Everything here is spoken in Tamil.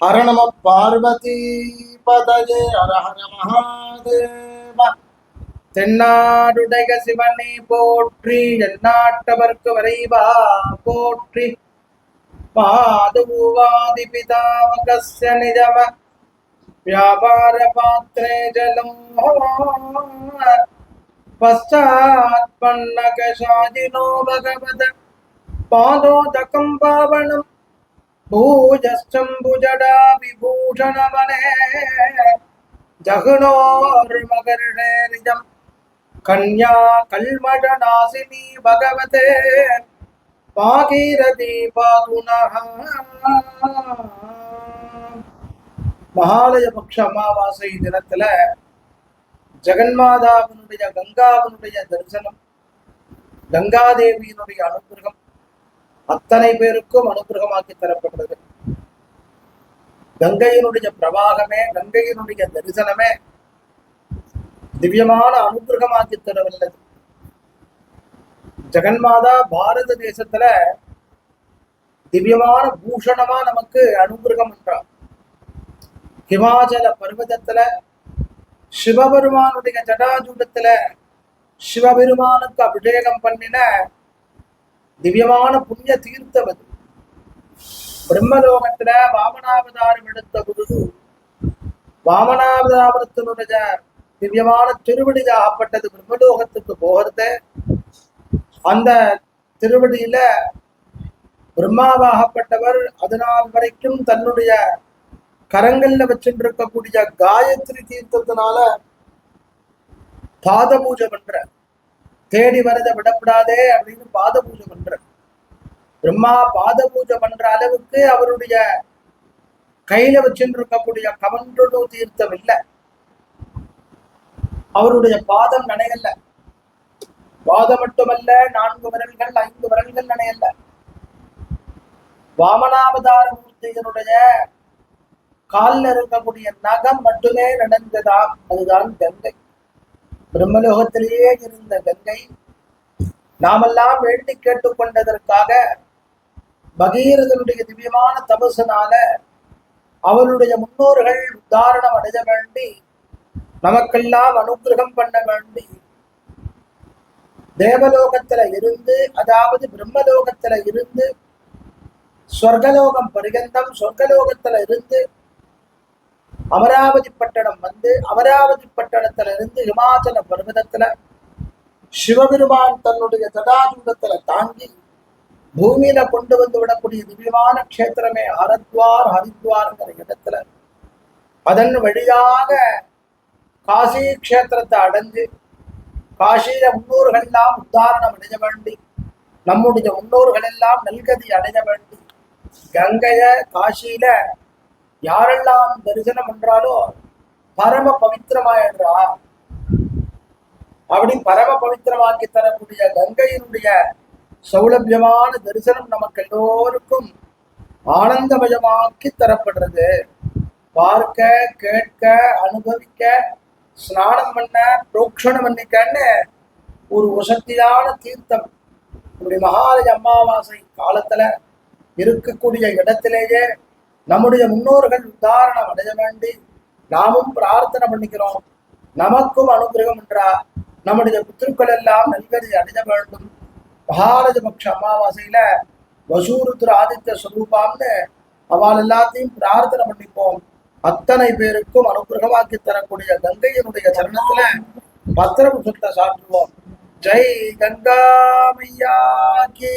ஹர நம பார்வதி பதயே ஹர ஹர மகாதேவ தென்னாடுடைய சிவனை போற்றி எந்நாட்டவர்க்கு வரைவா போற்றி. பாதுவாதி பிதாமகஸ்ய வியாபார பாத்திரே ஜலம். பஷ்டாத்மன்ன கஷாதினோ பகவத பாதோதகம் பாவனம் பூஜஸ்டம்புஜடா விபூஷணமனே ஜகுணோர்மகர்ணேரிஜம் கன்யா கல்மடநாசினி பகவதே பாகீரதி பாதுனஹ மகாலய பக்ஷ அமாவாசை தினத்துல ஜெகன்மாதாவினுடைய கங்காவினுடைய தரிசனம் கங்காதேவியினுடைய அனுகிரகம் அத்தனை பேருக்கும் அனுகிரகமாக்கி தரப்படுறது கங்கையினுடைய பிரவாகமே கங்கையினுடைய தரிசனமே திவ்யமான அனுகிரகமாக்கி தரவல்லது ஜெகன்மாதா பாரத தேசத்துல திவ்யமான பூஷணமா நமக்கு அனுகிரகம் என்றார். ஹிமாச்சல பர்வதத்துல சிவபெருமானுடைய ஜடாஜூடத்துல சிவபெருமானுக்கு அபிஷேகம் பண்ணின திவ்யமான புண்ணிய தீர்த்தம் அது. பிரம்மலோகத்துல வாமனாவதாரம் எடுத்த பொழுது வாமனாவதாரத்தினுடைய திவ்யமான திருவடி ஆகப்பட்டது பிரம்மலோகத்துக்கு போகிறது. அந்த திருவடியில பிரம்மாவாகப்பட்டவர் அதனால் வரைக்கும் தன்னுடைய கரங்கள்ல வச்சுட்டு இருக்கக்கூடிய காயத்ரி தீர்த்தத்தினால பாத பூஜை பண்ற தேடி வரதை விடப்படாதே அப்படின்னு பாத பூஜை பண்ற பிரம்மா பாத பூஜை பண்ற அளவுக்கு அவருடைய கையில வச்சுட்டு இருக்கக்கூடிய கமண்டலு தீர்த்தம் இல்லை அவருடைய பாதம் நனையல்ல. பாதம் மட்டுமல்ல நான்கு விரல்கள் ஐந்து விரல்கள் நனையல்ல. வாமனாவதார மூர்த்தியினுடைய காலில் இருக்கக்கூடிய நகம் மட்டுமே நடந்ததா அதுதான் கங்கை. பிரம்மலோகத்திலேயே இருந்த கங்கை நாமெல்லாம் வேண்டி கேட்டுக்கொண்டதற்காக பகீரதனுடைய திவ்யமான தபசனால அவளுடைய முன்னோர்கள் உத்தாரணம் அடைய வேண்டி நமக்கெல்லாம் அனுகிரகம் பண்ண வேண்டி தேவலோகத்துல இருந்து அதாவது பிரம்மலோகத்துல இருந்து சொர்க்கலோகம் பரிகந்தம் சொர்க்கலோகத்துல இருந்து அமராவதி பட்டணம் வந்து அமராவதி பட்டணத்துல இருந்து இமாச்சல பர்வதத்துல சிவபெருமான் தன்னுடைய ஜடாஜூடத்துல தாங்கி பூமியில கொண்டு வந்து விடக்கூடிய திவ்யமான க்ஷேத்திரமே ஹரத்வார் ஹரித்வார்ங்கிற இடத்துல. அதன் வழியாக காசி க்ஷேத்திரத்தை அடைஞ்சு காசியில முன்னோர்கள் எல்லாம் உத்தாரணம் அடைய வேண்டி நம்முடைய முன்னோர்கள் எல்லாம் நல்கதி அடைய வேண்டி கங்கைய காசியில யாரெல்லாம் தரிசனம் பண்றாலோ பரம பவித்திரமாயிடுறா அப்படி பரம பவித்திரமாக்கி தரக்கூடிய கங்கையினுடைய சௌலபியமான தரிசனம் நமக்கு எல்லோருக்கும் ஆனந்தமயமாக்கி தரப்படுறது. பார்க்க கேட்க அனுபவிக்க ஸ்நானம் பண்ண புரோக்ஷணம் பண்ணிக்கன்னு ஒரு வசத்தியான தீர்த்தம் இப்படி மகாலய அமாவாசை காலத்துல இருக்கக்கூடிய இடத்திலேயே நம்முடைய முன்னோர்கள் உதாரணம் அடைய வேண்டி நாமும் பிரார்த்தனை பண்ணிக்கிறோம். நமக்கும் அனுகிரகம் என்றா நம்முடைய புத்திருக்கள் எல்லாம் நல்கதி அடைய வேண்டும். மகாலஜபக்ஷ அமாவாசையில வசூருத்ர ஆதித்ய ஸ்வரூபாம்னு அவள் எல்லாத்தையும் பிரார்த்தனை பண்ணிப்போம். அத்தனை பேருக்கும் அனுகிரகமாக்கி தரக்கூடிய கங்கையினுடைய சரணத்துல சொல்ல சாற்றுவோம். ஜெய் கங்கா மையா கே.